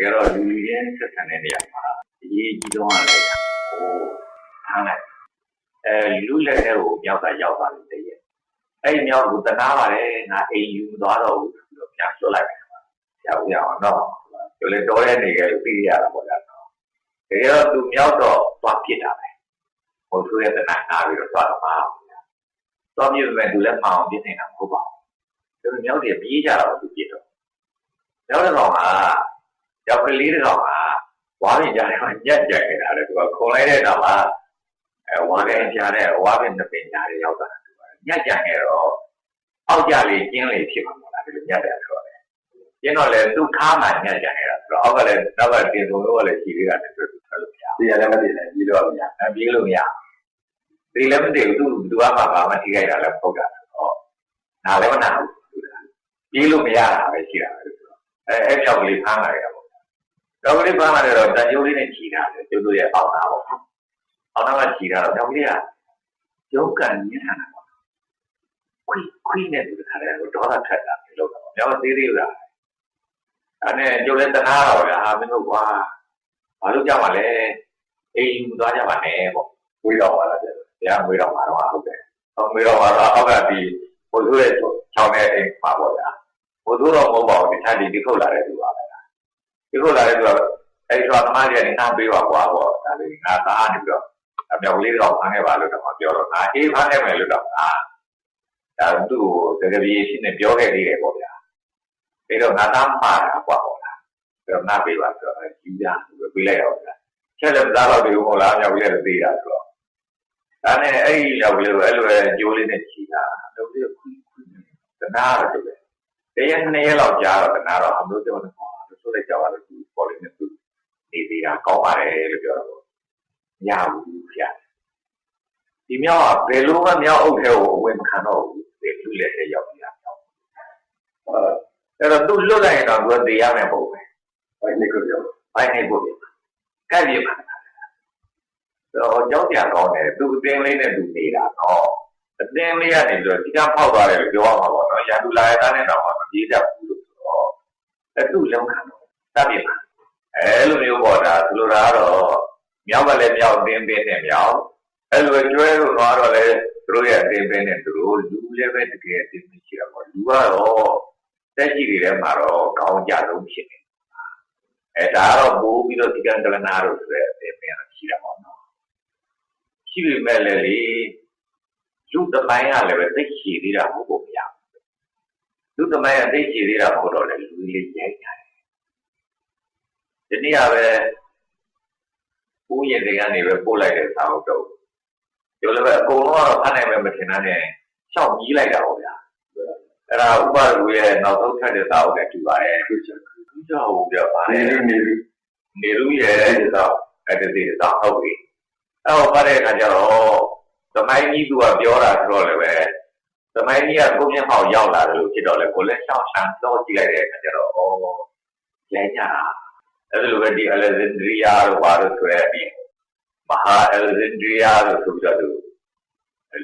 ကယ်တော့လူလူချင်းဆက်ဆံတဲ့နေရာမှာအရေးကြီးဆုံးကလည်းဟိုဟမ်းလိုက်အဲလူလက်ထဲကိုမြောက်ကရောက်သွားတယ်တည်းရဲ့အဲ့ဒီမြောက်ကိုတနာပါတယ်ငါအိမ်ယူမသွားတော့ဘူးဆိုတော့ပြန်ဆွတ်လိုက်တယ်ဆရာဦးရအောင်တော့ပြောလေတော်တဲ့နေကြလို့ပြီးရတာပေါ့ဗျာနော်တကယ်တော့သူမြောက်တော့သွားပြစ်တာပဲဟိုဆိုရတဲ့နာနာပြီးတော့သွားတော့မှာတော့ပြစ်မယ်သူလည်းမအောင်ပြစ်နေတာမဟုတ်ပါဘူးသူမြောက်တွေပြေးကြတော့သူပြစ်တော့မြောက်တော့က ယောက်ကလေးတော့ကဝါးရင်ကြတယ်မှာညက်ကြနေတာလေသူကခုံလိုက်တဲ့တော့ကအဲဝါးတဲ့ကြားတဲ့ဝါးပင်တစ်ပင်ကြားတဲ့ရောက်တာသူကညက်ကြနေတော့အောက်ကြလေးကျင်းလေးဖြစ်မှာမဟုတ်လားဒီလိုညက်တယ်ဆိုတော့ကျင်းတော့လေသူခါမှညက်ကြနေတာဆိုတော့အောက်ကလည်းနောက်ကတင်ဆုံးလို့လည်းရှိသေးတာနဲ့တွေ့သူထွက်လို့မရဒီရလည်းမသိလည်းပြီးတော့မရအပြေးလို့မရဒီလည်းမတည်ဘူးသူသူကမှဘာမှထိခိုက်တာလည်းပုတ်တာဆိုတော့နားလည်းမနာဘူးသူကပြေးလို့မရတာပဲရှိတာပဲဆိုတော့အဲအဲ့ပြောက်ကလေးဖမ်းလာရ တာပေါ့တော့ကလေးဖမ်းလာတော့တန်ကျိုးလေးနဲ့ခြီတာတယ်ကျိုးတို့ရဲ့အောက်သားပေါ့အောက်သားကခြီတာတော့တော့ကလေးကရုပ်ကန်ညံ့တာပေါ့ခွိခွိနဲ့သူတခါတည်းဒေါသထက်တာလို့တော့မြောက်သေးသေးလားအဲ့နဲ့ကျိုးလည်းတနာတော့ဗျာမင်းတို့ကွာဘာလို့ကြောက်မှလဲအိမ်ယူသွားကြပါနဲ့ပေါ့ဝေးတော့ပါလားကျတရားမွေးတော့မှာတော့ဟုတ်တယ်။ဟောမွေးတော့မှာတော့အောက်ကဒီဘုသူရဲ့ချောင်းတဲ့အိမ်မှာပေါ့ဗျာ။ဘုသူတော့မဟုတ်ပါဘူးဒီခြားဒီဒီခုတ်လာတဲ့သူပါပဲ။ ဒီခုတ်လာတဲ့သူကအဲ့ဒီတော့သမားကြီးကနေနှမ်းပေးပါကွာပေါ့။ဒါလေးငါသားနေပြီးတော့အမြောက်လေးတော့ဖမ်းခဲ့ပါလို့တော့ပြောတော့ငါအေးဖမ်းခဲ့မယ်လို့တော့ငါဒါသူ့ကိုတကယ်ကြီးရှင်းနေပြောခဲ့သေးတယ်ပေါ့ဗျာ။ပြီးတော့ငါသားမှားတာကွာပေါ့လား။ပြီးတော့ငါပေးပါဆိုတော့ကြီးပြပြီးလိုက်တော့ဗျာ။ချက်လည်းမသားတော့ဘူးမဟုတ်လားအမြောက်လေးလည်းသေးတာဆိုတော့ဒါနဲ့အဲ့ဒီလောက်ကလေးကိုအဲ့လိုပဲကြိုးလေးနဲ့ချီတာတော့ပြီးခွီးခွီးတနာတော့တယ်တရက်နှစ်ရက်လောက်ကြာတော့တနာတော့အမျိုးပြောတယ်ပေါ့လို့ ဆိုလိုက်ကြပါလို့ဒီပေါ်လေးနဲ့သူနေသေးတာကောင်းပါတယ်လို့ပြောတော့မရဘူးဗျာဒီမြောက်ကဘယ်လိုမှမြောက်အုပ်ထဲကိုအဝင်မခံတော့ဘူးဒီလူလက်ထဲရောက်နေတာမြောက်အဲအဲ့တော့သူလွတ်လိုက်ရင်တော့သူသေရမယ်ပုံပဲဘယ်နေကြပြောဘိုင်းနေဖို့ပြကဲ့ပြေပါတော့ကြောက်ကြကောင်းတယ်သူအတင်းလေးနဲ့သူနေတာတော့အတင်းလေးကနေပြီးတော့ဒီကဖောက်သွားတယ်လို့ပြောရမှာပေါ့နော်ရန်သူလာရတဲ့နဲ့တော့မပြေးတတ်ဘူးလို့ဆိုတော့အဲသူ့လုံးခံတော့ တတ်ပြီပါအဲလိုမျိုးပေါ့ဒါသူလိုတာကတော့မြောက်ကလည်းမြောက်တင်းတင်းနဲ့မြောက်အဲလိုကျွဲလို့တော့လည်းသူတို့ရဲ့တင်းတင်းနဲ့သူတို့လူလည်းပဲတကယ်တင်းတင်းရှိတာပေါ့လူကတော့တက်ရှိတွေထဲမှာတော့ကောင်းကြဆုံးဖြစ်နေအဲဒါကတော့ပိုးပြီးတော့ဒီကံကလနာတို့ဆိုတဲ့အတင်းတင်းရှိတာပေါ့နော်ရှိပေမဲ့လည်းလေလူတပိုင်းကလည်းပဲသိချီသေးတာမဟုတ်ဘူးဗျာလူတပိုင်းကသိချီသေးတာမဟုတ်တော့လေလူလေးရိုက်ကြတယ် ဒီနေ့ကပဲဦးရင်တွေကနေပဲပို့လိုက်တဲ့စာအုပ်တော့ပြောလည်းပဲအကုန်လုံးကတော့ဖတ်နိုင်မယ်မထင်တာနဲ့ရှောက်ကြီးလိုက်တာပေါ့ဗျာအဲ့ဒါဥပဒေရဲ့နောက်ဆုံးထပ်တဲ့စာအုပ်နဲ့တူပါတယ်သူကြောသူကြောဟုတ်ပြပါနေလေလူနေလူနေလူရဲ့တော့အဲ့ဒီစာဟုတ်ပြီအဲ့တော့ဖတ်တဲ့အခါကျတော့သမိုင်းကြီးသူကပြောတာဆိုတော့လည်းပဲသမိုင်းကြီးကကိုမျက်မှောက်ရောက်လာတယ်လို့ဖြစ်တော့လေကိုလည်းရှောင်းရှမ်းတော့ကြည့်လိုက်တဲ့အခါကျတော့ဩရိုင်းကြတာ အဲ့ဒါလိုပဲဒီအလက်ဇန်ဒရီယာတို့ဘာလို့ဆိုရဲဒီမဟာအလက်ဇန်ဒရီယာတို့ဆိုပြီးတော့သူ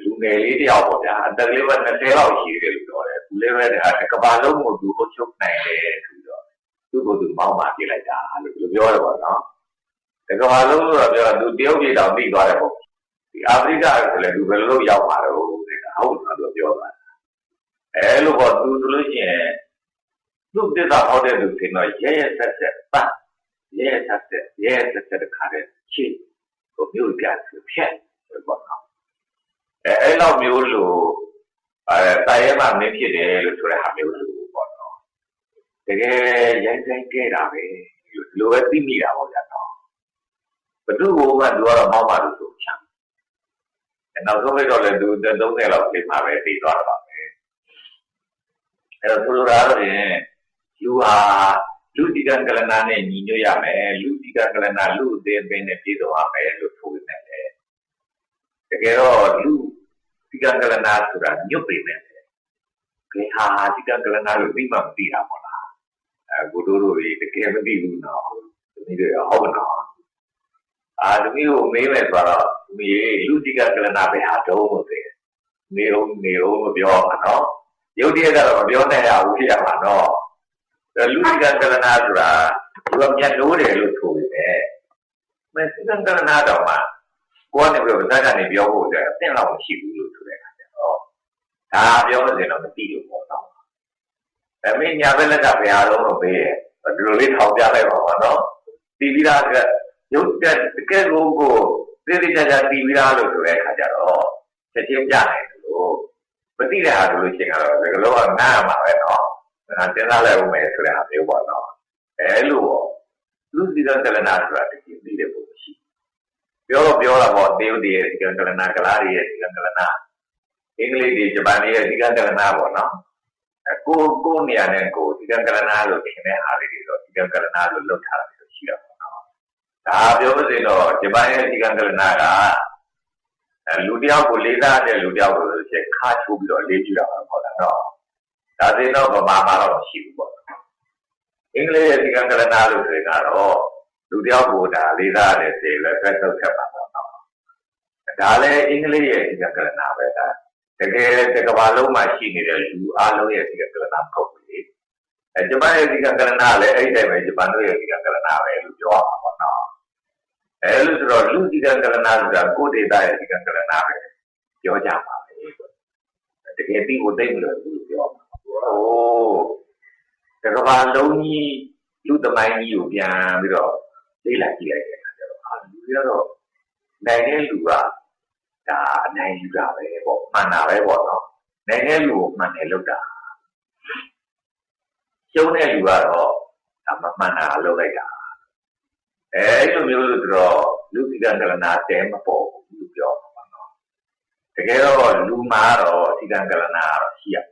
လူငယ်လေးတယောက်ပေါ့ဗျာအသက်ကလေးက20လောက်ရှိတယ်လို့ပြောတယ်သူလည်းပဲဒါကဘာလုံးကိုသူအုပ်ချုပ်နိုင်တယ်ဆိုပြီးတော့သူ့ကိုယ်သူမောင်းပါပြလိုက်တာလို့ပြောတယ်ပေါ့နော်တကဘာလုံးလို့တော့ပြောတာသူတရုတ်ပြည်တောင်ပြီးသွားတယ်ပေါ့ဒီအာဖရိကဆိုလည်းသူဘယ်လိုလုပ်ရောက်မှာတော့ဟုတ်တယ်သူပြောတာအဲလိုပေါ့သူဆိုလို့ရှိရင်သူတစ္ဆာဟောတဲ့သူဆိုတော့ရဲရဲဆက်ဆက်ပတ် ရဲရဲဆက်ဆက်ရဲရဲဆက်ဆက်တခါတည်းရှင်းကိုမျိုးပြဆိုဖြတ်ပေါ့နော်အဲအဲ့လောက်မျိုးလို့အဲတာရဲမှမင်းဖြစ်တယ်လို့ဆိုတဲ့ဟာမျိုးလို့ပေါ့နော်တကယ်ရိုင်းဆိုင်ခဲ့တာပဲလို့လိုပဲသိမိတာပေါ့ဗျာနော်ဘသူ့ကိုမှသူကတော့မောင်းပါလို့ဆိုချမ်းအဲနောက်ဆုံးလိုက်တော့လည်းသူ30လောက်ပြင်မှာပဲပြီးသွားတာပါပဲအဲတော့ဆိုလိုတာတော့ရင်လူဟာ လူဒီကံကလနာနဲ့ညီညွတ်ရမယ်လူဒီကံကလနာလူအသေးပင်နဲ့ပြည်တော်ရမယ်လို့ဆိုနေတယ်တကယ်တော့လူဒီကံကလနာဆိုတာညွတ်ပေမဲ့ခေဟာဒီကံကလနာလို့ပြီးမှမသိတာပေါ့လားအဲကိုတို့တို့တကယ်မသိဘူးနော်ဒီလိုရောဟုတ်နော်အာသမီးကိုမေးမယ်ဆိုတော့သမီးလူတိကကလနာပဲဟာတော့မသိနေအောင်နေအောင်မပြောမှာနော်ရုပ်တရက်ကတော့မပြောနိုင်ရဘူးဖြစ်ရမှာနော် လူတိကကလနာဆိုတာဒီကမြတ်လို့တယ်လို့ဆိုပေမဲ့မစကံကရဏတော်မှာကိုကနေပြီးတော့ဇာတ်ကနေပြောဖို့အတွက်အသင့်လောက်မရှိဘူးလို့ဆိုတဲ့အခါကျတော့ဒါပြောမစင်တော့မသိလို့ပေါ့နော်။ဒါမင်းညာဘက်လက်ကဘယ်အားလုံးလို့ပေးတယ်။ဒီလိုလေးထောက်ပြလိုက်ပါတော့နော်။တီးပြီးသားကရုပ်တက်တကယ်ကိုကိုသိသိကြကြတီးပြီးသားလို့ဆိုတဲ့အခါကျတော့ချက်ချင်းပြနိုင်တယ်လို့မသိတဲ့ဟာလို့ရှိရင်ကတော့ဒီလိုကနားမှာပဲနော်။ ဒါတင်စားလိုက်ဦးမယ်ဆိုတဲ့ဟာမျိုးပေါ့နော်။အဲလိုပေါ့လူစီကံကလနာဆိုတာတကယ်သိတဲ့ပုံရှိပြောတော့ပြောတာပေါ့တေယုတည်းရဲ့ဒီကံကလနာကလားရဲ့ဒီကံကလနာအင်္ဂလိပ်တွေဂျပန်တွေရဲ့ဒီကံကလနာပေါ့နော်အကိုကိုနေရာနဲ့ကိုဒီကံကလနာလို့ထင်တဲ့ဟာလေးတွေတော့ဒီကံကလနာလို့လုပ်ထားတယ်လို့ရှိတာပေါ့နော်ဒါပြောလို့ဆိုရင်တော့ဂျပန်ရဲ့ဒီကံကလနာကအဲလူတယောက်ကိုလေးစားတဲ့လူတယောက်ကိုဆိုရင်ခါချိုးပြီးတော့လေးကြည့်တာပေါ့နော် ဒါဆိုရင်တော့ဗမာမှာတော့မရှိဘူးပေါ့အင်္ဂလိပ်ရဲ့ဒီကံကလနာလို့ဆိုရင်ကတော့လူတယောက်ကိုဒါလေးစားတယ်ဆိုရင်လည်းဖက်ဆုပ်ခက်ပါပေါ့နော်ဒါလည်းအင်္ဂလိပ်ရဲ့ဒီကံကလနာပဲဒါတကယ်တကဘာလုံးမှာရှိနေတဲ့လူအလုံးရဲ့ဒီကံကလနာမဟုတ်ဘူးလေအဲဂျပန်ရဲ့ဒီကံကလနာလည်းအဲ့ဒီတိုင်းပဲဂျပန်တို့ရဲ့ဒီကံကလနာပဲလို့ပြောရမှာပေါ့နော်အဲလို့ဆိုတော့လူဒီကံကလနာဆိုတာကိုယ်ဒေတာရဲ့ဒီကံကလနာပဲပြောကြပါမယ်တကယ်ပြီးကိုသိမလို့ပြောမှာ ဟိုတကဘာလုံးကြီးလူသမိုင်းကြီးကိုပြန်ပြီးတော့လေ့လာကြည့်လိုက်တဲ့အခါကျတော့အာလူတွေကတော့နိုင်တဲ့လူကဒါအနိုင်ယူတာပဲပေါ့မှန်တာပဲပေါ့နော်နိုင်တဲ့လူကိုမှန်တယ်လို့တာကျုံးတဲ့လူကတော့ဒါမမှန်တာလုပ်လိုက်တာအဲအဲ့လိုမျိုးလို့ဆိုတော့လူဒီကံကလနာတဲမပေါ်ဘူးလို့ပြောမှာပါနော်တကယ်တော့လူမှာတော့ဒီကံကလနာတော့ရှိရမှာပေါ့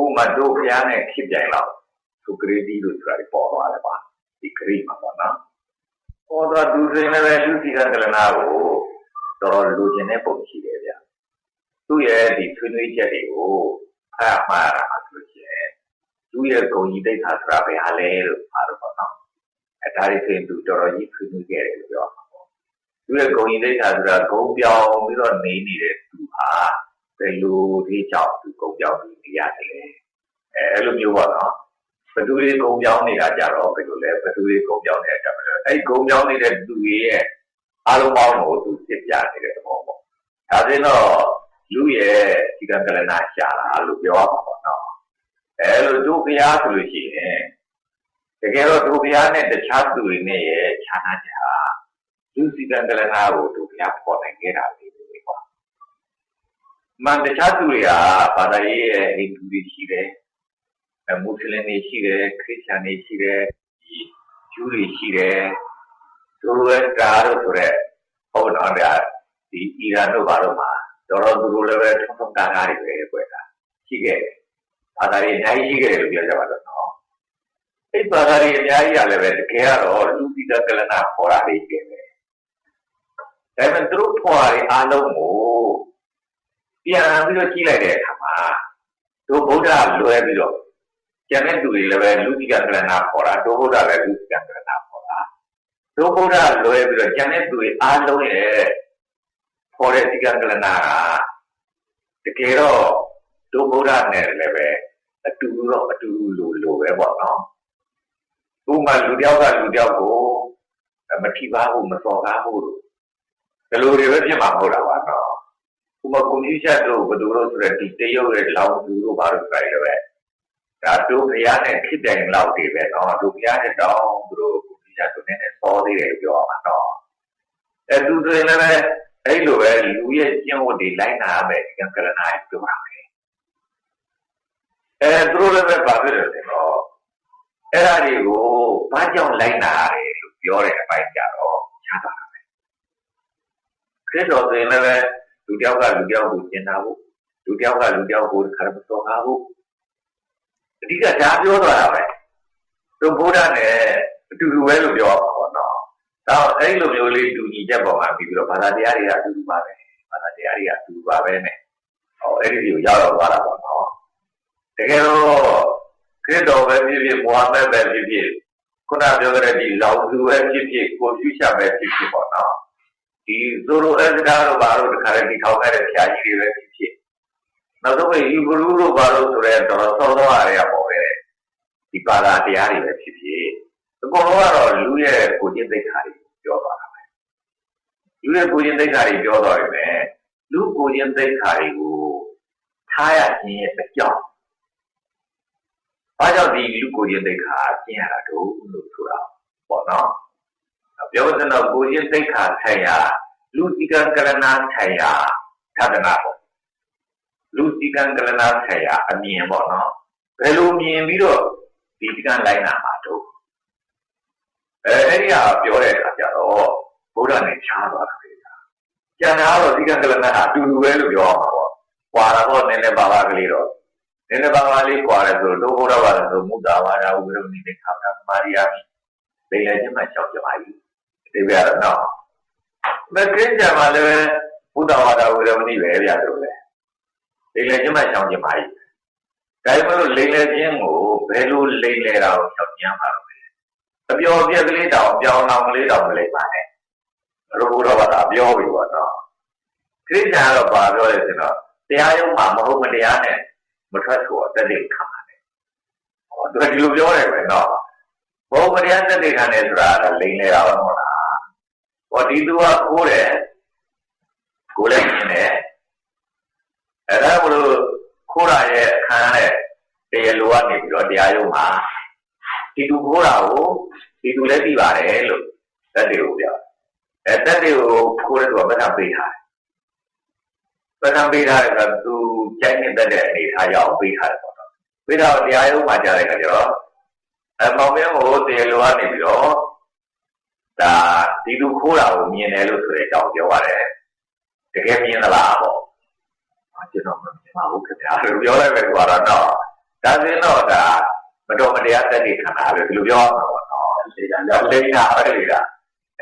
ဥပမာတို့ဖျားနဲ့ဖြစ်ပြိုင်တော့သူဂရေဒီလို့ဆိုတာပေါ်သွားတယ်ပါဒီဂရိမှာပေါ့နော်ပေါ်တော့သူစင်လည်းလူဒီကံကလနာကိုတော်တော်လူကျင်တဲ့ပုံရှိတယ်ဗျသူ့ရဲ့ဒီဆွေးနွေးချက်တွေကိုဖတ်မှားတာဆိုလို့ရှိရင်သူ့ရဲ့ဂုံကြီးတိတ်ခါဆိုတာပဲဟာလဲလို့ပြောတော့ပေါ့နော်အဲဒါတွေဆိုရင်သူတော်တော်ကြီးဆွေးနွေးခဲ့တယ်လို့ပြောမှာပေါ့သူ့ရဲ့ဂုံကြီးတိတ်ခါဆိုတာဂုံပြောင်းပြီးတော့နေနေတဲ့သူဟာ ဘယ်လိုဒီကြောင့်သူဂုံပြောင်းပြီးနေရတယ်လဲအဲအဲ့လိုမျိုးပေါ့နော်ဘသူတွေဂုံပြောင်းနေတာကြတော့ဘယ်လိုလဲဘသူတွေဂုံပြောင်းနေတာကြတော့အဲ့ဂုံပြောင်းနေတဲ့သူတွေရဲ့အားလုံးပေါင်းကိုသူပြပြနေတဲ့သဘောပေါ့ဒါဆိုရင်တော့လူရဲ့ဒီကံကလနာရှာတာလို့ပြောရမှာပေါ့နော်အဲလိုသူဘုရားဆိုလို့ရှိရင်တကယ်တော့သူဘုရားနဲ့တခြားသူတွေနဲ့ရဲ့ခြားနာချက်ဟာလူစီကံကလနာကိုသူဘုရားပေါ်နိုင်ခဲ့တာလေပေါ့ မန်တခြားသူတွေကဘာသာရေးရဲ့အိမ်သူတွေရှိတယ်အမွတ်စလင်တွေရှိတယ်ခရစ်ယာန်တွေရှိတယ်ဒီဂျူးတွေရှိတယ်သူတို့ရဲ့ကားတို့ဆိုတဲ့ဟုတ်တော့ဗျာဒီအီရန်တို့ဘာလို့မှာတော်တော်သူတို့လည်းပဲထုံထုံကားကားတွေပဲကွယ်တာရှိခဲ့တယ်ဘာသာရေးအများကြီးရှိခဲ့တယ်လို့ပြောကြပါတော့နော်အဲ့ဘာသာရေးအများကြီးရလည်းပဲတကယ်ကတော့လူပိတကလနာခေါ်တာလေးရှိတယ်ဒါပေမဲ့သူတို့ခေါ်တာအားလုံးကို ပြန်ပြီးတော့ကြည့်လိုက်တဲ့အခါမှာတို့ဗုဒ္ဓလွယ်ပြီးတော့ကျန်တဲ့သူတွေလည်းပဲလူပိကကလနာခေါ်တာတို့ဗုဒ္ဓလည်းလူပိကကလနာခေါ်တာတို့ဗုဒ္ဓလွယ်ပြီးတော့ကျန်တဲ့သူတွေအားလုံးရဲ့ခေါ်တဲ့ဒီကကလနာကတကယ်တော့တို့ဗုဒ္ဓနဲ့လည်းပဲအတူတော့အတူလိုလိုပဲပေါ့နော်ဥပမာလူတယောက်ကလူတယောက်ကိုမထိပါဘူးမစော်ကားဘူးလို့ဒီလိုတွေပဲဖြစ်မှာမဟုတ်တာပါနော် ဥပမာကွန်ပျူတာတို့ဘယ်လိုလို့ဆိုရဒီတရုတ်ရဲ့လောင်သူတို့ဘာလို့ကြိုက်လဲပဲဒါတို့ဘုရားနဲ့ဖြစ်တယ်လောက်တွေပဲနော်တို့ဘုရားနဲ့တောင်းသူတို့ကွန်ပျူတာတို့နဲ့စောသေးတယ်လို့ပြောရမှာနော်အဲသူတွေလည်းအဲ့လိုပဲလူရဲ့ကျင့်ဝတ်တွေလိုက်နာရမယ်ဒီကံကရဏာပြောပါမယ်အဲသူတို့လည်းပဲပါပြတယ်နော်အဲ့ဒါတွေကိုဘာကြောင့်လိုက်နာရတယ်လို့ပြောတဲ့အပိုင်းကြတော့ရတာပဲခရစ်တော်ဆိုရင်လည်း လူတယောက်ကလူတယောက်ကိုကျင်နာဖို့လူတယောက်ကလူတယောက်ကိုခရမစောကားဖို့အဓိကဒါပြောသွားတာပဲသူဘုရားနဲ့အတူတူပဲလို့ပြောရမှာပေါ့နော်တော့အဲ့လိုမျိုးလေးတူညီချက်ပေါ်မှာပြီးပြီးတော့ဘာသာတရားတွေကအတူတူပါပဲဘာသာတရားတွေကအတူတူပါပဲနဲ့ဟောအဲ့ဒီကိုရောက်တော့သွားတာပေါ့နော်တကယ်တော့ခရစ်တော်ပဲဖြစ်ဖြစ်မုဟမ္မဒ်ပဲဖြစ်ဖြစ်ခုနပြောခဲ့တဲ့ဒီလောင်သူပဲဖြစ်ဖြစ်ကိုပြုရှာပဲဖြစ်ဖြစ်ပေါ့နော် ဒီဇိုရိုအက်စတာတို့ဘာလို့တခါတည်းဒီထောက်ခဲ့တဲ့ဆရာကြီးတွေပဲဖြစ်ဖြစ်နောက်ဆုံးဟီဘလူးတို့ဘာလို့ဆိုရဲတော်တော်ဆောသောအရာပေါ့ပဲဒီပါတာတရားတွေပဲဖြစ်ဖြစ်အကုန်လုံးကတော့လူရဲ့ကိုကျင့်သိက္ခာတွေပြောသွားတာပဲလူရဲ့ကိုကျင့်သိက္ခာတွေပြောတော့ရင်ပဲလူကိုကျင့်သိက္ခာတွေကိုထားရခြင်းရဲ့အကြောင်းဘာကြောင့်ဒီလူကိုကျင့်သိက္ခာကျင့်ရတာတို့လို့ဆိုတာပေါ့နော် ပြောစတော့ကိုကျင့်သိက္ခာဆိုင်ရာလူစီကံကရဏဆိုင်ရာသဒ္ဒနာပေါ့လူစီကံကရဏဆိုင်ရာအမြင်ပေါ့နော်ဘယ်လိုမြင်ပြီးတော့ဒီကံလိုက်နာမှာတို့အဲအဲ့ဒီဟာပြောတဲ့အခါကျတော့ဘုရားနဲ့ချားသွားတယ်ကြာကျန်တာတော့ဒီကံကလနာအတူတူပဲလို့ပြောအောင်ပါပေါ့ကွာတော့နည်းနည်းပါးပါးကလေးတော့နည်းနည်းပါးပါးလေးကွာတယ်ဆိုတော့ဘုရားဘာလဲဆိုမုဒ္ဒဝါဒဝိရမဏိတေခါကမာရိယာမိလေလေချင်းမှရှောက်ကြပါပြီ ဒီပြရတော့မကင်းကြမှာလည်းဘုဒ္ဓဝါဒဝိရမဏိပဲဗျာတို့လေလေလေချင်းမှရှောက်ကြပါပြီဒါပေမဲ့လိမ့်လေခြင်းကိုဘယ်လိုလိမ့်လေတာကိုရှောက်ကြမှာလဲအပျော်ပြက်ကလေးတောင်ပြောင်းအောင်ကလေးတောင်မလိမ့်ပါနဲ့ရဘုရားဘာသာပြောပြီပေါ့နော်ခရစ်ယာန်ကတော့ဘာပြောလဲဆိုတော့တရားရုံးမှာမဟုတ်မတရားနဲ့မထွက်ဆိုတော့တက်တဲ့ခံပါတယ်ဟောသူကဒီလိုပြောတယ်ပဲနော်မဟုတ်မတရားတက်တဲ့ခံတယ်ဆိုတာကလိမ့်နေတာပဲမဟုတ်လား ဟောဒီသူကခိုးတယ်ကိုလည်းမြင်တယ်အဲ့ဒါဘလို့ခိုးရရဲ့အခမ်းနဲ့တရားလိုကနေပြီးတော့တရားရုံးမှာဒီသူခိုးတာကိုဒီသူလည်းသိပါတယ်လို့တက်တွေကိုပြောအဲတက်တွေကိုခိုးတဲ့သူကမနာပေးထားတယ်မနာပေးထားတယ်ကသူကြိုက်နေတဲ့အနေထားကြောင့်ပေးထားတယ်ပေါ့နော်ပေးတော့တရားရုံးမှာကြားတဲ့အခါကျတော့အမောင်မင်းကိုတရားလိုကနေပြီးတော့ ဒါဒီသူခိုးတာကိုမြင်တယ်လို့ဆိုတဲ့အကြောင်းပြောရတယ်တကယ်မြင်သလားပေါ့ကျွန်တော်မမြင်ပါဘူးခင်ဗျာလို့ပြောလိုက်ပဲကွာတော့ဒါဆိုရင်တော့ဒါမတော်မတရားတက်တဲ့ခန္ဓာပဲဒီလိုပြောရမှာပေါ့နော်လေကံကြောင့်လိမ့်တာပဲလေက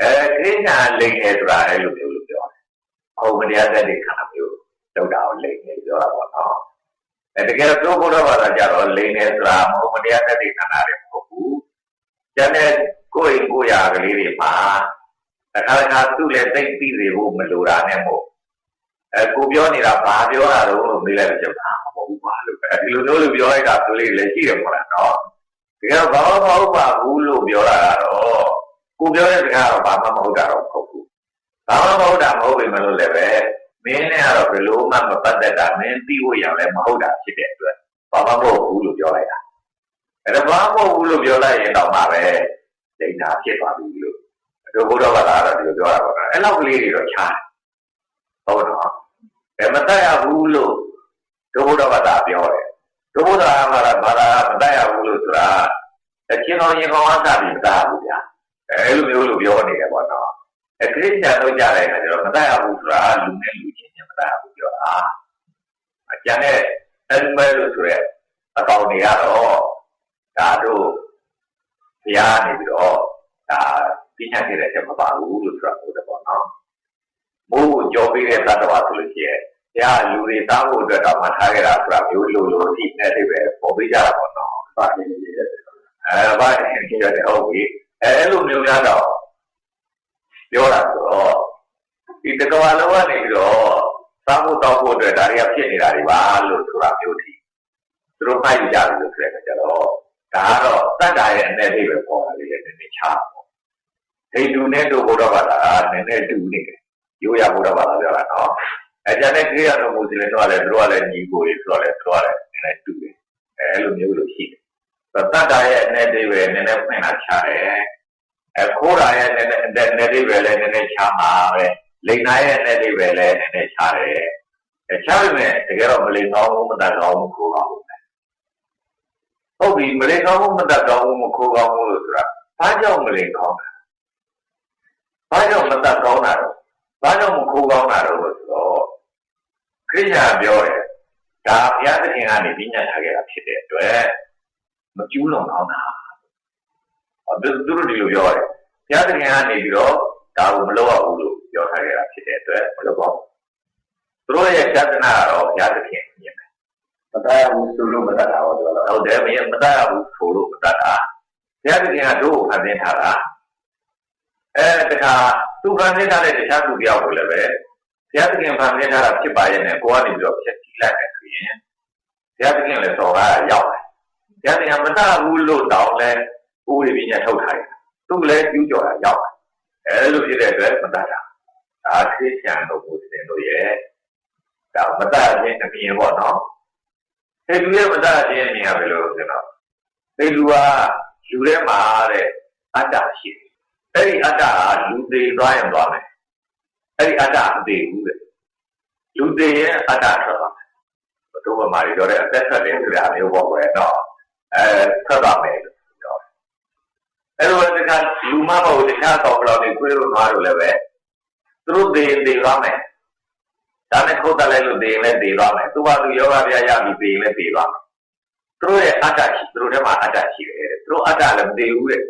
အဲခိညာလိမ့်နေဆိုတာအဲ့လိုမျိုးလို့ပြောတယ်။ဟုတ်မတရားတက်တဲ့ခန္ဓာမျိုးလောက်တာကိုလိမ့်နေပြောတာပေါ့နော်။အဲတကယ်ပြောဖို့တော့ပါတော့ကြတော့လိမ့်နေဆိုတာမဟုတ်မတရားတက်တဲ့ခန္ဓာတွေမဟုတ်ဘူး။ ကျန်တဲ့ကိုယ်ကိုယ်ရာကလေးတွေမှာအခါခါသူ့လည်းသိပြီးစေဖို့မလိုတာနဲ့မို့အဲကိုပြောနေတာဘာပြောတာတော့လို့မေးလိုက်တော့ကျွန်တော်မဟုတ်ပါလို့ပဲဒီလိုမျိုးလို့ပြောလိုက်တာသူလေးလည်းရှိတယ်မို့လားနော်တကယ်ဘာမှမဟုတ်ပါဘူးလို့ပြောတာကတော့ကိုပြောတဲ့စကားတော့ဘာမှမဟုတ်တာတော့မဟုတ်ဘူးဘာမှမဟုတ်တာမဟုတ်ပေမဲ့လို့လည်းပဲမင်းနဲ့ကတော့ဘယ်လိုမှမပတ်သက်တာမင်းသိဖို့ရလည်းမဟုတ်တာဖြစ်တဲ့အတွက်ဘာမှမဟုတ်ဘူးလို့ပြောလိုက်တာ အဲ့ဒါဘာမှမဟုတ်ဘူးလို့ပြောလိုက်ရင်တော့မှပဲဒိဋ္ဌာဖြစ်သွားပြီလို့တို့ဘုရားဘာသာတော့ဒီလိုပြောတာပေါ့နော်အဲ့လောက်ကလေးတွေတော့ချားဟုတ်တော့အဲမတတ်ရဘူးလို့ဒုဗုဒ္ဓဘာသာပြောတယ်ဒုဗုဒ္ဓဘာသာဘာသာမတတ်ရဘူးလို့ဆိုတာအချင်းတော်ရင်ကောင်းအားသာပြီးမတတ်ဘူးဗျာအဲလိုမျိုးလို့ပြောနေတယ်ပေါ့နော်အဲခရစ်ယာန်တို့ကြတဲ့အခါကျတော့မတတ်ရဘူးဆိုတာလူနဲ့လူချင်းချင်းမတတ်ရဘူးပြောတာအကျန်တဲ့အန်မဲလို့ဆိုရဲအကောင်တွေကတော့ ဒါတို့ဘုရားနေပြီးတော့ဒါပြညာခဲ့တဲ့အချက်မပါဘူးလို့ဆိုတာဟုတ်တယ်ပေါ့နော်မိုးကိုကြော်ပေးတဲ့သတ္တဝါဆိုလို့ရှိရင်ဘုရားလူတွေသားဖို့အတွက်တော့မထားခဲ့တာဆိုတာမျိုးလိုလိုဒီနဲ့တည်းပဲပေါ်ပေးကြတာပေါ့နော်။ဘာနေနေလဲ။အဲဘာနေနေလဲဟုတ်ပြီ။အဲအဲ့လိုမျိုးများတော့ပြောတာဆိုတော့ဒီတကဝါလုံးကနေပြီးတော့သားဖို့တောက်ဖို့အတွက်ဒါတွေကဖြစ်နေတာတွေပါလို့ဆိုတာမျိုးဒီသူတို့ဖိုက်ကြတယ်လို့ပြောတယ်ကြတော့ ဒါကတော့တတ်တာရဲ့အနေနဲ့ပဲပေါ်လာလေနည်းနည်းချာပေါ့။ဒိဋ္ဌုနဲ့တို့ဘုရားဘာသာနည်းနည်းတူနေတယ်။ရိုးရဘုရားဘာသာပြောတာနော်။အဲကြတဲ့ကိရိယာတော်မူစီလည်းတော့လည်းတို့ကလည်းညီကိုတွေဆိုတော့လည်းတို့ကလည်းနည်းနည်းတူတယ်အဲအဲ့လိုမျိုးလို့ရှိတယ်တတ္တာရဲ့အနေတိပဲနည်းနည်းဖွင့်လာချတယ်အဲခိုးတာရဲ့နည်းနည်းအနေတိပဲလည်းနည်းနည်းချမှာပဲလိန်နာရဲ့အနေတိပဲလည်းနည်းနည်းချတယ်အဲချပြီမဲ့တကယ်တော့မလိန်ကောင်းဘူးမတတ်ကောင်းဘူးခိုးကောင်းဘူး ဟုတ်ပြီမလိန်ကောင်းဘူးမတတ်ကောင်းဘူးမခိုးကောင်းဘူးလို့ဆိုတာဘာကြောင့်မလိန်ကောင်းတာဘာကြောင့်မတတ်ကောင်းတာတော့ဘာကြောင့်မခိုးကောင်းတာတော့ဆိုတော့ခရိယာပြောတယ်ဒါဘုရားသခင်ကနေပြညာထားခဲ့တာဖြစ်တဲ့အတွက်မကျူးလွန်ကောင်းတာဟောသူတို့ဒီလိုပြောတယ်ဘုရားသခင်ကနေပြီးတော့ဒါကိုမလုပ်ရဘူးလို့ပြောထားခဲ့တာဖြစ်တဲ့အတွက်မလုပ်ပါဘူးသူတို့ရဲ့ပြဿနာကတော့ဘုရားသခင်မြင် တယ်မတတ်ရဘူးဆိုလို့မတတ်တာဟုတ်တယ်ဟုတ်တယ်မင်းမတတ်ရဘူးဆိုလို့မတတ်တာဘုရားသခင်ကတို့ကိုဖန်ဆင်းထားတာအဲတခါသူဖန်ဆင်းထားတဲ့တခြားသူတယောက်ကိုလည်းပဲဘုရားသခင်ဖန်ဆင်းထားတာဖြစ်ပါရဲ့နဲ့ကိုကနေပြီးတော့ဖြတ်ကြည့်လိုက်တယ်ဆိုရင်ဘုရားသခင်လည်းတော်ကားရောက်တယ်ဘုရားသခင်မတတ်ဘူးလို့တောင်းလဲဥပဒေပညာထုတ်ထားတယ်သူလည်းကျူးကျော်တာရောက်တယ်အဲလိုဖြစ်တဲ့အတွက်မတတ်တာဒါခရစ်ယာန်တို့မွတ်စလင်တို့ရဲ့ဒါမတတ်ခြင်းအမြင်ပေါ့နော် ဒီလူရဲ့မတတ်ခြင်းအမြင်ကဘယ်လိုလဲဆိုတော့ဒီလူကလူထဲမှာတဲ့အတ္တရှိတယ်အဲ့ဒီအတ္တကလူသေးသွားရင်သွားမယ်အဲ့ဒီအတ္တမသေးဘူးတဲ့လူသေးရဲ့အတ္တထွက်သွားမယ်ဘုဒ္ဓဘာသာတွေပြောတဲ့အသက်ထွက်တယ်ဆိုတာမျိုးပေါ့ကွယ်နော်အဲထွက်သွားမယ်လို့ပြောတယ်အဲ့လိုတခါလူမမဟုတ်တခြားတော့ဘယ်လိုလဲကိုယ်တို့သွားလို့လည်းပဲသူတို့သေးသေးသွားမယ် ဒါနဲ့ခုတ်တက်လိုက်လို့သေးရင်လည်းသေးသွားမယ်သူကသူယောဂပြရပြီးသေးရင်လည်းသေးသွားမယ်သူတို့ရဲ့အတ္တရှိသူတို့ထဲမှာအတ္တရှိတယ်တဲ့သူတို့အတ္တလည်းမသေးဘူးတဲ့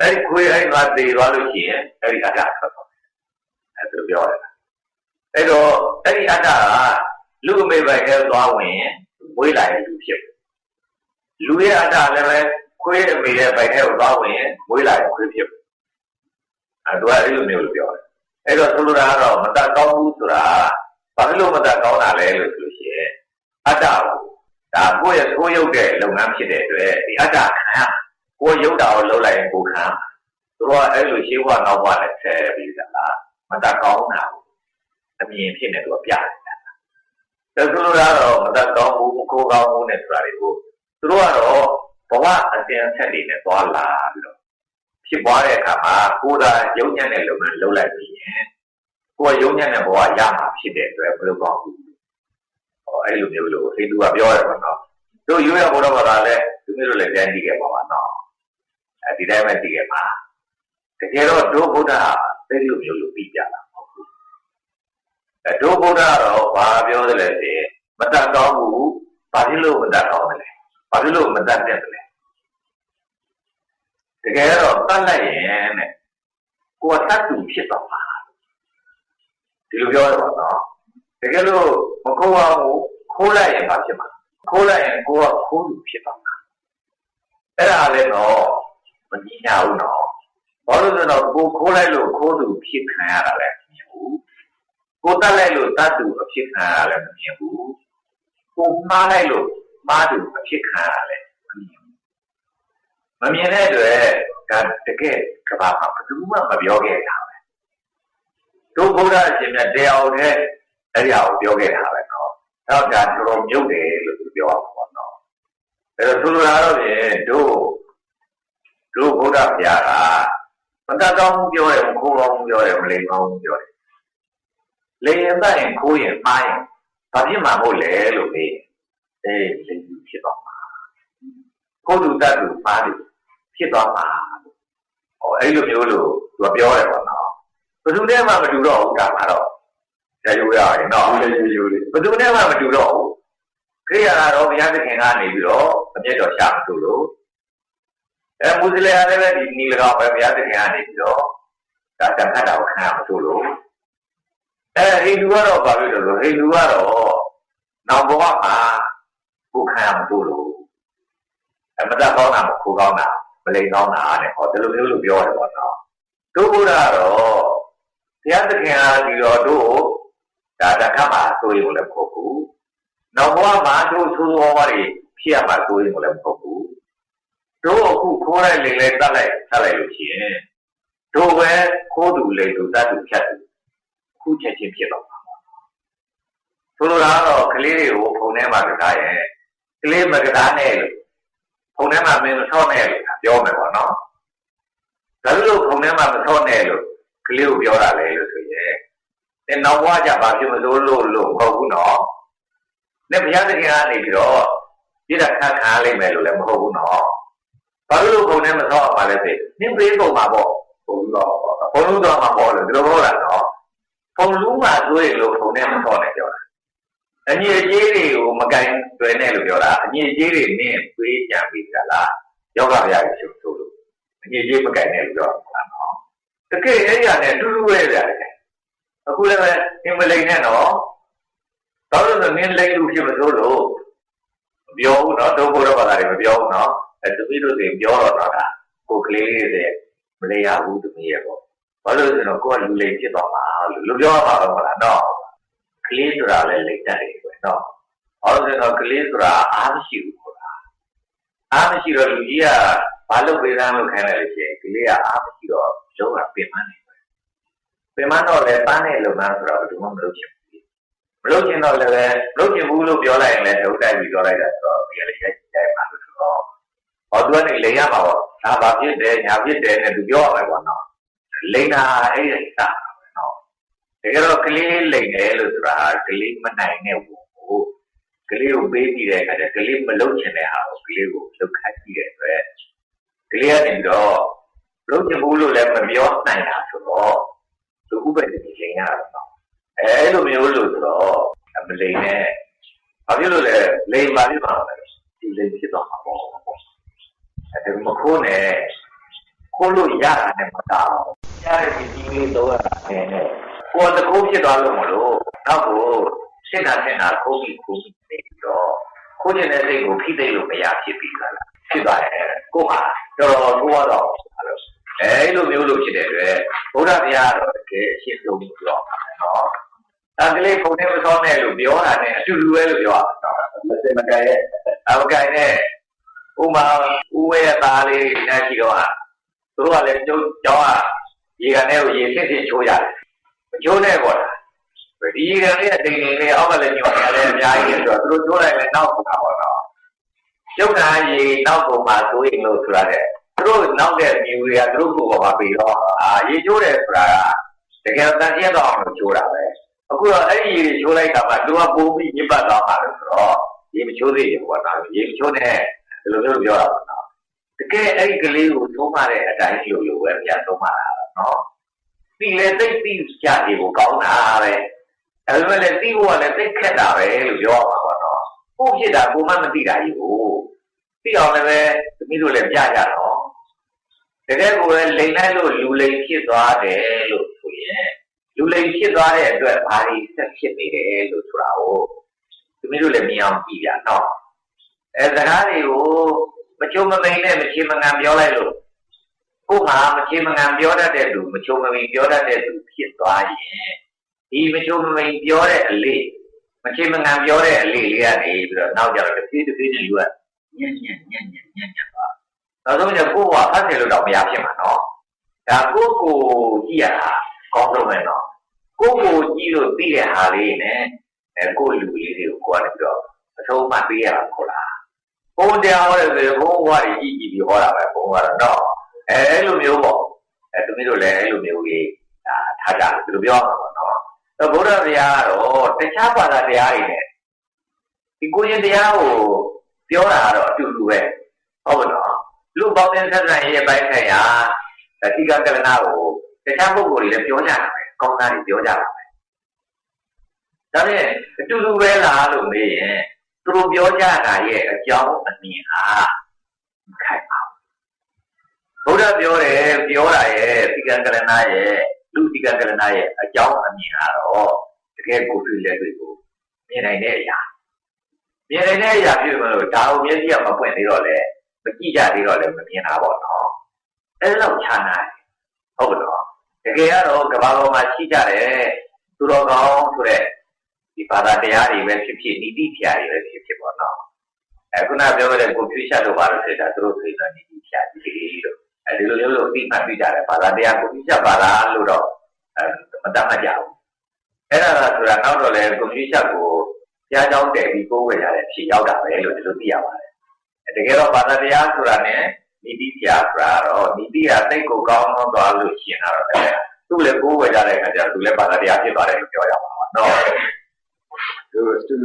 အဲ့ဒီခွေးအဲ့မှာသေးသွားလို့ရှိရင်အဲ့ဒီအတ္တထွက်သွားတယ်အဲ့ဒါပြောရတယ်အဲ့တော့အဲ့ဒီအတ္တကလူအမေပိုင်ထဲသွားဝင်မွေးလာရင်လူဖြစ်တယ်လူရဲ့အတ္တလည်းပဲခွေးအမေရဲ့ပိုင်ထဲကိုသွားဝင်မွေးလာရင်ခွေးဖြစ်တယ်အဲ့တော့အဲ့လိုမျိုးလို့ပြောတယ် အဲ့တော့ဆိုလိုတာကတော့မတတ်ကောင်းဘူးဆိုတာဘာဖြစ်လို့မတတ်ကောင်းတာလဲလို့ဆိုလို့ရှိရင်အတ္တကိုဒါကိုယ့်ရဲ့ကိုယ်ရုပ်တဲ့လုပ်ငန်းဖြစ်တဲ့အတွက်ဒီအတ္တခံရကိုယ်ရုပ်တာကိုလှုပ်လိုက်ရင်ကိုယ်ခံသူတို့ကအဲ့လိုရှင်းဘဝနောက်ဘဝနဲ့ဆဲပြီးတာလားမတတ်ကောင်းတာအမြင်ဖြစ်နေသူကပြတယ်ဒါဆိုလိုတာတော့မတတ်ကောင်းဘူးမကိုးကောင်းဘူးနဲ့ဆိုတာတွေကိုသူတို့ကတော့ဘဝအစဉ်အဆက်တွေနဲ့သွားလာပြီးတော့ ဖြစ်ပွားတဲ့အခါမှာကိုယ်သာယုံညံ့တဲ့လုပ်ငန်းလုပ်လိုက်ပြီးရင်ကိုယ်ယုံညံ့တဲ့ဘဝရမှာဖြစ်တဲ့အတွက်ဘယ်လိုကောင်းဘူးဟောအဲ့လိုမျိုးလို့ဟိန္ဒူကပြောရတယ်ပေါ့နော်တို့ရိုးရဘုရားဘာသာလဲသူမျိုးတို့လည်းပြန်ကြည့်ခဲ့ပါပါနော်အဲဒီတိုင်းပဲကြည့်ခဲ့ပါတကယ်တော့တို့ဘုရားအဲ့လိုမျိုးလို့ပြီးကြတာမဟုတ်ဘူးအဲတို့ဘုရားတော့ဘာပြောတယ်လဲဆိုရင်မတတ်ကောင်းဘူးဘာဖြစ်လို့မတတ်ကောင်းတယ်လဲဘာဖြစ်လို့မတတ်တဲ့လဲ တကယ်တော့တတ်လိုက်ရင်တဲ့ကိုယ်တတ်သူဖြစ်တော့မှာဒီလိုပြောရပါတော့တကယ်လို့မခိုးအောင်ခိုးလိုက်ရင်ဘာဖြစ်မှာခိုးလိုက်ရင်ကိုယ်ကခိုးသူဖြစ်တော့မှာအဲ့ဒါလည်းတော့မကြီးညာဘူးနော်ဘာလို့လဲဆိုတော့ကိုခိုးလိုက်လို့ခိုးသူဖြစ်ခံရတာလည်းမမြင်ဘူးကိုတတ်လိုက်လို့တတ်သူအဖြစ်ခံရတာလည်းမမြင်ဘူးကိုမှားလိုက်လို့မှားသူအဖြစ်ခံရတာလည်းမမြင်ဘူး မမြင်တဲ့အတွက်ဒါတကယ်ကဘာမှဘယ်သူမှမပြောခဲ့တာပဲတို့ဘုရားရှင်မြတ်တရားအောင်တဲ့အဲ့ဒီအကိုပြောခဲ့တာပဲနော်တော့ဒါတော်တော်မြုပ်တယ်လို့သူပြောအောင်ပေါ့နော်အဲ့တော့သူတို့ကတော့ဖြင့်တို့တို့ဘုရားဗျာကမတတ်ကောင်းပြောတယ်မခိုးကောင်းပြောတယ်မလိမ်ကောင်းပြောတယ်လေရင်ပတ်ရင်ခိုးရင်မှားရင်ဘာဖြစ်မှာမဟုတ်လဲလို့လေအေးလိမ်ဖြစ်တော့မှာကိုယ်သူတတ်သူမှားတယ် ဖြစ်သွားမှာဟောအဲ့လိုမျိုးလို့သူကပြောတယ်ပေါ့နော်ဘယ်သူနဲ့မှမတူတော့ဘူးဒါမှတော့ဆရာယူရရင်တော့ဘူးလေယူယူလေးဘယ်သူနဲ့မှမတူတော့ဘူးခိရကတော့ဘုရားသခင်ကနေပြီးတော့အမျက်တော်ရှာမတူလို့အဲမွတ်စလင်ကလည်းပဲဒီနီလကောင်ပဲဘုရားသခင်ကနေပြီးတော့ဒါတန်ခတ်တာကိုခံရမတူလို့အဲဟိန္ဒူကတော့ဘာဖြစ်လို့လဲဟိန္ဒူကတော့နောက်ဘဝမှာကိုခံရမတူလို့အမတကောင်းတာမခိုးကောင်းတာ မလိမ်ကောင်းတာတဲ့ဟောဒီလိုမျိုးလို့ပြောရတယ်ပေါ့နော်တို့ဘုရားတော့ဘုရားသခင်ကဒီတော့တို့ဒါတခါမှဆိုရင်လည်းမဟုတ်ဘူးနောက်ဘဝမှာတို့ဆိုးဆိုးဝါးဝါးတွေဖြစ်ရမှာဆိုရင်လည်းမဟုတ်ဘူးတို့အခုခိုးလိုက်လိမ်လိုက်တတ်လိုက်တတ်လိုက်လို့ရှိရင်တို့ပဲခိုးသူလိမ်သူတတ်သူဖြတ်သူအခုချက်ချင်းဖြစ်တော့မှာပေါ့ဆိုလိုတာကတော့ကလေးတွေကိုဖုန်ထဲမှာကစားရင်ကလေးမကစားနဲ့လို့ဖုန် ထဲမှာမင်းမထောက်နဲ့လို့ပြောမယ်ပေါ့နော်ဒါလို့ဖုန်ထဲမှာမထောက်နဲ့လို့ကလေးကိုပြောတာလေလို့ဆိုရင်တဲ့နောက်ဘဝကြပါဖြစ်မလို့လို့လို့မဟုတ်ဘူးနော်။နဲ့ဘုရားသခင်ကနေပြီးတော့ပြတာခတ်ခါလိမ့်မယ်လို့လည်းမဟုတ်ဘူးနော်။ဘာလို့ဘုံနဲ့မသောပါလဲသိ။နင်းပေးပုံမှာပေါ့ဘုံတော့။ဘုံလူတော်မှာပေါ့လို့ဒီလိုဟုတ်လားနော်။ဘုံလူမှာသွေးလို့ဘုံနဲ့မသောနဲ့ပြောတာ။ အညီအကျေးတွေကိုမကင်တွယ်နဲ့လို့ပြောတာ။အညီအကျေးတွေနင်းပေးကြံပြီးကြလား။ယောဂဗျာကြီးချုပ်ဆိုလို့အညီအကျေးမကင်နဲ့လို့ပြောတာနော်။တကယ်အဲ့ရနဲ့တူတူပဲဗျာ။အခုလည်းပဲအင်မလိန်နဲ့နော်ဘာလို့လဲနင်းလိန်လူဖြစ်မလို့လို့မပြောဘူးနော်ဒုက္ခရဘာသာတွေမပြောဘူးနော်အဲတပည့်တို့တွေပြောတော့တာကိုကလေးလေးတွေမလေးရဘူးသူမီးရပေါ့ဘာလို့လဲဆိုတော့ကိုကလူလိန်ဖြစ်သွားမှာလို့လူပြောမှာတော့မလားနော်က လေးဆိုတာလည်းလိန်တတ်တယ်ကွယ်နော်ဟောဆိုတော့ကလေးဆိုတာအားမရှိဘူးကွာအားမရှိတော့လူကြီးကဘာလို့ပေးသားလို့ခိုင်းလိုက်လို့ရှိရင်ကလေးကအားမရှိတော့လုံးဝပင်မနေတယ်ပင်မတော့လည်းပန်းတဲ့လုပ်ငန်းဆိုတော့ဘယ်သူမှမလုပ်ချင်ဘူးမလုပ်ချင်တော့လည်းမလုပ်ချင်ဘူးလို့ပြောလိုက်ရင်လည်းဒုတိုက်ပြီးပြောလိုက်တာဆိုတော့ဒီကလေးရိုက်ရိုက်မှလို့ဆိုတော့ဟောသူကနေလိန်ရမှာပေါ့ဒါဘာဖြစ်တယ်ညာဖြစ်တယ်နဲ့သူပြောရမယ်ပေါ့နော်လိန်တာအဲ့ဒီစ တာပဲနော်တကယ်တော့ကလေးလိန်တယ်လို့ဆိုတာကလေးမနိုင်တဲ့ဘူးကလေးကိုပေးပြီးတဲ့အခါကျကလေးမလုပ်ချင်တဲ့ဟာကိုကလေးကိုလုပ်ခိုင်းပြီးတဲ့အတွက်ကလေးကနေပြီးတော့လုပ်ချင်ဘူးလို့လည်းမပြောနိုင်တာဆိုတော့သူဥပဒေကြီးလိန်ရတာပေါ့အဲအဲ့လိုမျိုးလို့ဆိုတော့မလိန်နဲ့ဘာဖြစ်လို့လဲလိန်ပါဖြစ်မှာလဲဒီလိန်ဖြစ်သွားမှာပေါ့အဲဒီမခိုးနဲ့ခိုးလို့ရတာနဲ့မတားရတဲ့ဒီကြီးလေးတော့ရတာနဲ့ ကိုယ်တကူဖြစ်သွားလို့မလို့နောက်ကိုရှင်းတာရှင်းတာခိုးပြီးခိုးပြီးနေပြီးတော့ခိုးနေတဲ့စိတ်ကိုဖိသိလို့မရဖြစ်ပြီးလာလားဖြစ်ပါတယ်ကိုဟာတော်တော်ကိုရတော့အဲလိုမျိုးလို့ဖြစ်တဲ့အတွက်ဘုရားတရားတော့တကယ်အရှင်းဆုံးပြောပါမယ်နော်ဒါကလေးပုံနဲ့မစောနဲ့လို့ပြောတာနဲ့အတူတူပဲလို့ပြောတာနော်မစင်မကဲရဲ့အဝကိုင်နဲ့ဥမာဦးဝဲရဲ့သားလေးနဲ့ရှိတော့ဟာသူတို့ကလည်းကျုပ်ကျောင်းကရေကန်ထဲကိုရေဆစ်ဆစ်ချိုးရတယ် မချိုးနဲ့ပေါ့လားဒီရေကန်လေးကတိမ်နေလေးအောက်ကလည်းညော်ရတယ်အများကြီးဆိုတော့သူတို့ချိုးလိုက်လည်းနောက်ပါပါတော့ကျုပ်ကရေနောက်ပုံမှာသိုးရင်လို့ဆိုရတယ်သူတို့နောက်တဲ့မြူတွေကသူတို့ကိုပါပြီးတော့အာရေချိုးတယ်ဆိုတာကတကယ်တန်ကျဲတော့အောင်လို့ချိုးတာပဲအခုတော့အဲ့ဒီရေချိုးလိုက်တာမှသူကပိုးပြီးညစ်ပတ်သွားမှာလို့ဆိုတော့ရေမချိုးသေးဘူးပေါ့နော်ရေမချိုးနဲ့ဒီလိုမျိုးပြောတာပေါ့နော်တကယ်အဲ့ဒီကလေးကိုသုံးမတဲ့အတိုင်းလို့လို့ပဲပြန်သုံးမတာနော် ပြီးလေသိပြီးကြတယ်ကိုကောင်းတာပဲအဲ့လိုလည်းသိဖို့ကလည်းသိခက်တာပဲလို့ပြောရမှာပေါ့နော်ကိုဖြစ်တာကိုမှမသိတာကြီးကိုသိအောင်လည်းပဲသမီးတို့လည်းပြကြတော့တကယ်ကိုလည်းလိန်လိုက်လို့လူလိန်ဖြစ်သွားတယ်လို့ဆိုရင်လူလိန်ဖြစ်သွားတဲ့အတွက်ဘာတွေဆက်ဖြစ်နေတယ်လို့ဆိုတာကိုသမီးတို့လည်းမြင်အောင်ကြည့်ပြနော်အဲစကားတွေကိုမချုံမမိန်နဲ့မချေမငံပြောလိုက်လို့ ကို့မှာမချေမငံပြောတတ်တဲ့လူမချုံမမိန်ပြောတတ်တဲ့လူဖြစ်သွားရင်ဒီမချုံမမိန်ပြောတဲ့အလေးမချေမငံပြောတဲ့အလေးလေးကနေပြီးတော့နောက်ကြတော့တစ်ပြေးတစ်ပြေးနဲ့လူကညံ့ညံ့ညံ့ညံ့ညံ့ညံ့သွားနောက်ဆုံးကျကို့ကဖတ်တယ်လို့တော့မရဖြစ်မှာနော်ဒါကိုယ့်ကိုကြည့်ရတာကောင်းလို့ပဲနော်ကိုယ့်ကိုကြည့်လို့သိတဲ့ဟာလေးနဲ့အဲကိုယ့်လူလေးတွေကိုကိုယ်ကနေပြီးတော့အဆုံးမပေးရတာခေါ်လားဘုံတရားဟောတယ်ဆိုရင်ဘုံဘွားကြီးကြည့်ကြည့်ပြီးဟောတာပဲဘုံကတော့တော့ အဲအဲ့လိုမျိုးပေါ့အဲသူတို့လည်းအဲ့လိုမျိုးကြီးဒါထားကြတယ်သူတို့ပြောမှာပေါ့နော်အဲဘုရားတရားကတော့တခြားဘာသာတရားတွေနဲ့ဒီကိုရင်တရားကိုပြောတာကတော့အတူတူပဲဟုတ်ပါတော့လူပေါင်းတဲ့ဆက်ဆံရေးပိုင်းဆိုင်ရာအတိကကလနာကိုတခြားပုဂ္ဂိုလ်တွေလည်းပြောကြတာပဲကောင်းတာတွေပြောကြတာပဲဒါဖြင့်အတူတူပဲလားလို့မေးရင်သူတို့ပြောကြတာရဲ့အကြောင်းအမြင်ဟာမခိုင်ပါ ဘူးဘုရားပြောတယ်ပြောတာရဲ့သီကံကရဏရဲ့လူသီကံကရဏရဲ့အကြောင်းအမြင်ကတော့တကယ်ကိုယ်တွေ့လက်တွေ့ကိုမြင်နိုင်တဲ့အရာမြင်နိုင်တဲ့အရာဖြစ်လို့ဒါကိုမျက်စိကမပွင့်သေးတော့လေမကြည့်ကြသေးတော့လေမမြင်တာပေါ့နော်အဲ့လောက်ခြားနာတယ်ဟုတ်ကဲ့တော့တကယ်ကတော့ကဘာပေါ်မှာရှိကြတယ်သူတော်ကောင်းဆိုတဲ့ဒီဘာသာတရားတွေပဲဖြစ်ဖြစ်ဤတိဖြာတွေပဲဖြစ်ဖြစ်ပေါ့နော်အဲခုနပြောခဲ့တဲ့ကွန်ပျူတာတို့ဘာလို့ဆိုတာသူတို့သိတာဤတိဖြာကြီးလို့ အဲဒီလိုမျိုးလို့ပြီးမှတ်ပြကြတယ်ဘာသာတရားကွန်ပျူတာဘာသာလို့တော့အဲမတတ်မှတ်ကြဘူးအဲ့ဒါကဆိုတာနောက်တော့လေကွန်ပျူတာကိုကြားကြောင်းတည်ပြီးပိုးဝယ်ရတဲ့ဖြေရောက်တာပဲလို့ဒီလိုသိရပါတယ်တကယ်တော့ဘာသာတရားဆိုတာနဲ့ဤတိဖြာဆိုတာတော့ဤတိဟာစိတ်ကိုကောင်းသွားလို့ရှင်တာတော့တယ်သူလည်းပိုးဝယ်ကြတဲ့အခါကျတော့သူလည်းဘာသာတရားဖြစ်သွားတယ်လို့ပြောရမှာပါနော်သူသူ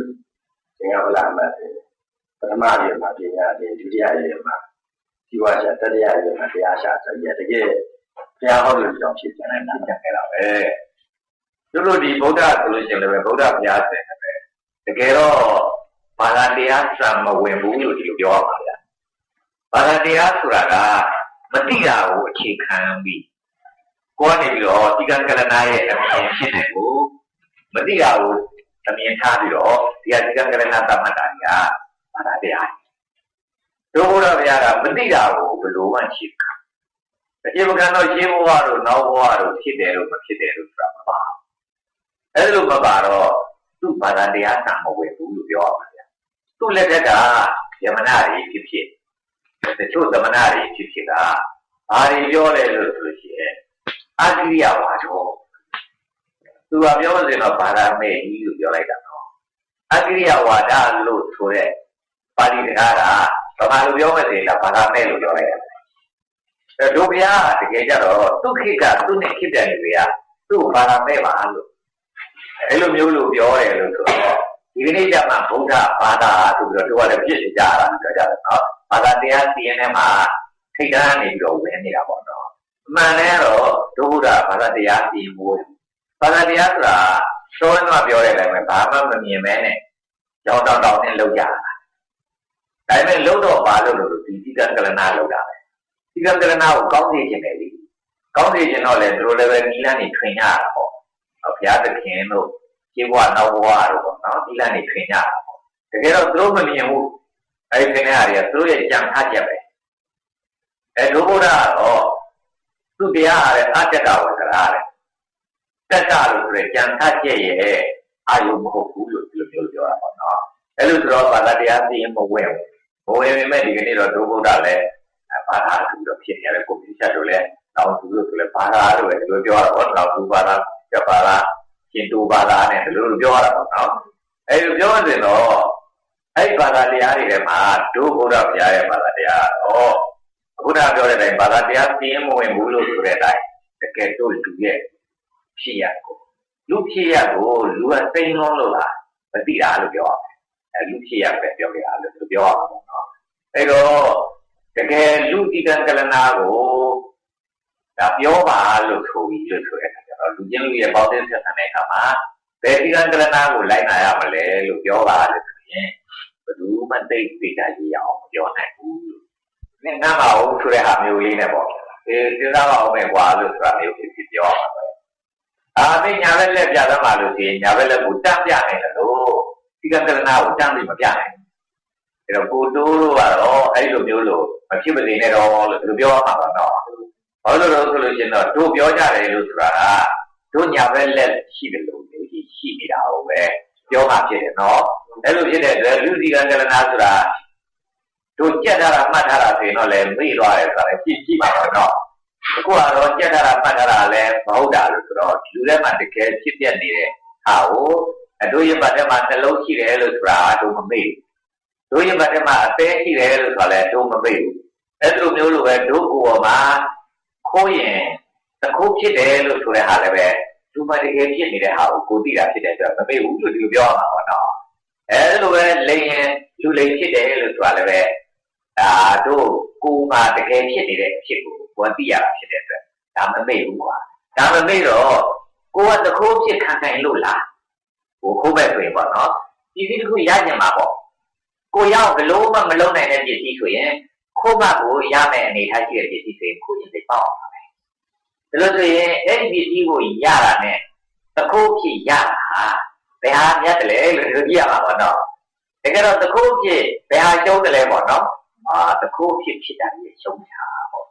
သင်္ကပလာမှာပထမရေမှာပညာရေဒုတိယရေမှာ ဒီဝါရှာတတိယရေမှာတရားရှာဆိုရတကယ်တရားဟောလို့ကြောင့်ဖြစ်တယ်နားကြခဲ့တာပဲသူတို့ဒီဗုဒ္ဓဆိုလို့ရှိရင်လည်းဗုဒ္ဓဘုရားဆင်တယ်ပဲတကယ်တော့ဘာသာတရားစံမဝင်ဘူးလို့ဒီလိုပြောရပါဗျာဘာသာတရားဆိုတာကမတိတာကိုအခြေခံပြီးကိုယ်ကနေပြီးတော့ဒီကံကလနာရဲ့အမြင်ဖြစ်တယ်ကိုမတိတာကိုအမြင်ထားပြီးတော့ဒီကဒီကံကလနာသတ်မှတ်တာကဘာသာတရား တို့ဘုရားဘုရားကမတိတာကိုဘယ်လိုမှအခြေခံအခြေမခံတော့ရှင်းဘဝတို့နောက်ဘဝတို့ဖြစ်တယ်လို့မဖြစ်တယ်လို့ဆိုတာမပါဘူးအဲ့လိုမပါတော့သူ့ဘာသာတရားစံမဝင်ဘူးလို့ပြောရပါဗျာသူ့လက်ထက်ကယမနာကြီးဖြစ်ဖြစ်တချို့သမဏတွေဖြစ်ဖြစ်ကဘာတွေပြောလဲလို့ဆိုလို့ရှိရင်အကိရိယဝါဒောသူကပြောလို့ဆိုရင်တော့ဘာသာမဲ့ကြီးလို့ပြောလိုက်တာနော်အကိရိယဝါဒလို့ဆိုတဲ့ပါဠိစကားက ဘာမှလို့ပြောမစင်လားဘာသာမဲ့လို့ပြောလိုက်တာအဲဒုဗျာတကယ်ကြတော့သူခိကသူနဲ့ခိတဲ့နေတွေကသူ့ဘာသာမဲ့ပါလို့အဲ့လိုမျိုးလို့ပြောတယ်လို့ဆိုတော့ဒီကနေ့ကျမှဗုဒ္ဓဘာသာဆိုပြီးတော့တို့ကလည်းပြည့်ကြတာပြောကြတယ်နော်ဘာသာတရားစီရင်ထဲမှာထိတ်တန်းနေပြီးတော့ဝင်နေတာပေါ့နော်အမှန်လဲတော့ဒုဗုဒ္ဓဘာသာတရားစီရင်ဖို့ဘာသာတရားဆိုတာစောရမပြောတဲ့အတိုင်းပဲဘာမှမမြင်မဲနဲ့ကြောင်းတောင်းတောင်းနဲ့လောက်ကြတာ ဒါပေမဲ့လုံးတော့ပါလို့လို့ဒီတိကကလနာလောက်တာပဲတိကကလနာကိုကောင်းစေခြင်းပဲလေကောင်းစေခြင်းတော့လေတို့လည်းပဲနီလန်းနေထွင်ရတာပေါ့ဘုရားသခင်တို့ခြေဘဝနောက်ဘဝတို့ပေါ့နော်နီလန်းနေထွင်ရတာပေါ့တကယ်တော့သူတို့မမြင်ဘူးအဲဒီခင်ဗျားတွေကသူတို့ရဲ့ကြံထားချက်ပဲအဲဒုဗုဒ္ဓကတော့သူတရားအားတဲ့အတ္တကဝတ္တရာတဲ့တက္ကလို့ဆိုတဲ့ကြံထားချက်ရဲ့အာယုမဟုတ်ဘူးလို့ဒီလိုမျိုးပြောတာပေါ့နော်အဲလိုဆိုတော့ဘာသာတရားသိရင်မဝင် ဘူးမဝင်ပေမဲ့ဒီကနေ့တော့ဒုဗုဒ္ဓလည်းဘာသာသူတော့ဖြစ်နေတယ်ကိုပြချက်တို့လည်းနောက်သူတို့ဆိုလည်းဘာသာလို့ပဲဒီလိုပြောတာပေါ့နောက်သူဘာသာကျပါလားရှင်တူဘာသာနဲ့ဒီလိုလိုပြောရတာပေါ့နော်အဲလိုပြောရင်တော့အဲ့ဘာသာတရားတွေထဲမှာဒုဗုဒ္ဓဘုရားရဲ့ဘာသာတရားတော့ဘုရားပြောတဲ့အတိုင်းဘာသာတရားသိရင်မဝင်ဘူးလို့ဆိုတဲ့အတိုင်းတကယ်တော့လူရဲ့ဖြစ်ရကိုလူဖြစ်ရကိုလူကစိတ်လုံးလို့လားမသိတာလို့ပြောရမယ် အဲလူဖြစ်ရပဲပြောကြရလို့ပြောရမှာပေါ့နော်အဲတော့တကယ်လူတိကံကလနာကိုဒါပြောပါလို့ဆိုပြီးလို့ဆိုတဲ့အခါကျတော့လူချင်းလူရဲ့ပေါင်းတဲ့ဆက်ဆံတဲ့အခါမှာဘယ်တိကံကလနာကိုလိုက်နာရမလဲလို့ပြောပါလို့ဆိုရင်ဘယ်သူမှသိသိတာကြီးအောင်မပြောနိုင်ဘူးလို့နင်နာမအောင်ဆိုတဲ့ဟာမျိုးလေးနဲ့ပေါ့ဒီစဉ်းစားပါအောင်ပဲကွာလို့ဆိုတာမျိုးဖြစ်ဖြစ်ပြောရမှာပဲအာသိညာဘက်လက်ပြသမှာလို့ရှိရင်ညာဘက်လက်ကိုတန့်ပြနိုင်တယ်လို့ တိကံကလနာကိုတန့်ပြီးမပြနိုင်အဲ့တော့ကိုတိုးတို့ကတော့အဲ့လိုမျိုးလို့မဖြစ်မနေနဲ့တော့လို့ဒီလိုပြောရမှာပါတော့ဘာလို့လဲဆိုလို့ရှိရင်တော့တို့ပြောကြတယ်လို့ဆိုတာကတို့ညာဘက်လက်ရှိတယ်လို့မျိုးကြီးရှိနေတာဟုတ်ပဲပြောမှဖြစ်တယ်နော်အဲ့လိုဖြစ်တဲ့အတွက်လူစီကံကလနာဆိုတာတို့ကြက်ထားတာမှတ်ထားတာဆိုရင်တော့လည်းမေ့သွားတယ်ဆိုတာလည်းကြည့်ကြည့်ပါတော့နော်အခုကတော့ကြက်ထားတာမှတ်ထားတာလည်းမဟုတ်တာလို့ဆိုတော့လူထဲမှာတကယ်ဖြစ်ပြနေတဲ့ဟာကို အတို့ရပတ်ထဲမှာနှလုံးရှိတယ်လို့ဆိုတာတို့မမေ့တို့ရပတ်ထဲမှာအသေးရှိတယ်လို့ဆိုတာလည်းတို့မမေ့ဘူးအဲ့လိုမျိုးလိုပဲတို့ကိုယ်ပေါ်မှာခိုးရင်တခုဖြစ်တယ်လို့ဆိုတဲ့ဟာလည်းပဲလူမတကယ်ဖြစ်နေတဲ့ဟာကိုကိုသိတာဖြစ်တဲ့အတွက်မမေ့ဘူးလို့ဒီလိုပြောရမှာပေါ့နော်အဲလိုပဲလိန်ရင်လူလိန်ဖြစ်တယ်လို့ဆိုတာလည်းပဲဒါတို့ကိုယ်မှာတကယ်ဖြစ်နေတဲ့အဖြစ်ကိုကိုယ်သိရတာဖြစ်တဲ့အတွက်ဒါမမေ့ဘူးကွာဒါမမေ့တော့ကိုယ်ကတခိုးဖြစ်ခံနိုင်လို့လား ကိုခိုးပဲဆိုရင်ပေါ့နော်ဒီဒီတစ်ခုရကြမှာပေါ့ကိုရောက်ဘလို့မှမလုံးနိုင်တဲ့ပစ္စည်းဆိုရင်ခိုးမှကိုရမယ်အနေထားရှိတဲ့ပစ္စည်းဆိုရင်ခိုးရင်သိပေါ့အောင်ပါပဲဒါလို့ဆိုရင်အဲ့ဒီပစ္စည်းကိုရတာနဲ့တခိုးဖြစ်ရတာဟာဘယ်ဟာမြတ်တယ်လဲလို့ကြည့်ရမှာပေါ့နော်တကယ်တော့တခိုးဖြစ်ဘယ်ဟာကျုံးတယ်လဲပေါ့နော်အာတခိုးဖြစ်ဖြစ်တာကြီးရှုံးတာပေါ့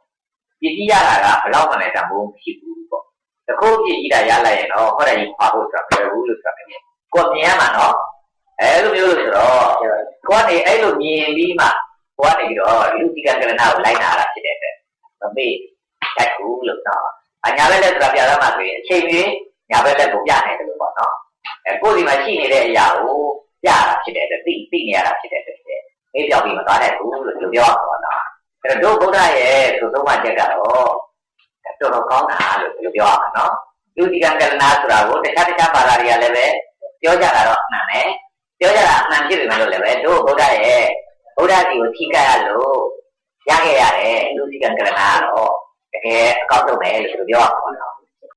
ပစ္စည်းရတာကဘယ်တော့မှလည်းတမိုးဖြစ်ဘူးပေါ့တခိုးဖြစ်ကြီးတာရလိုက်ရင်တော့ဟောတယ်ကြီးခွာဖို့ဆိုတာမလွယ်ဘူးလို့ဆိုတာမျိုး ကိုမြင်ရမှာနော်အဲလိုမျိုးလို့ဆိုတော့ကိုကနေအဲ့လိုမြင်ပြီးမှကိုကနေပြီးတော့လူတိကကရဏကိုလိုက်နာတာဖြစ်တဲ့အတွက်မမေ့တိုက်ဘူးလို့တော့အညာဘက်လက်ဆိုတာပြရမှာဆိုရင်အချိန်ကြီးညာဘက်လက်ကိုပြနိုင်တယ်လို့ပေါ့နော်အဲကိုယ်ဒီမှာရှိနေတဲ့အရာကိုပြတာဖြစ်တဲ့အတွက်သိသိနေရတာဖြစ်တဲ့အတွက်မေးပြောက်ပြီးမသွားနိုင်ဘူးလို့ဒီလိုပြောရမှာပေါ့နော်အဲတော့ဒုဗုဒ္ဓရဲ့သူသုံးပါးချက်ကတော့တော်တော်ကောင်းတာလို့ဒီလိုပြောရမှာနော်လူတိကံကလနာဆိုတာကိုတခြားတခြားဘာသာတွေကလည်းပဲ ပြောကြတာတော့မှန်တယ်ပြောကြတာအမှန်ဖြစ်ပေမဲ့လို့လည်းပဲတို့ဗုဒ္ဓရဲ့ဗုဒ္ဓစီကိုထိကြရလို့ရခဲ့ရတယ်လူတိကံကလနာကတော့တကယ်အကောက်ဆုံးပဲလို့ပြောရမှာပေါ့နော်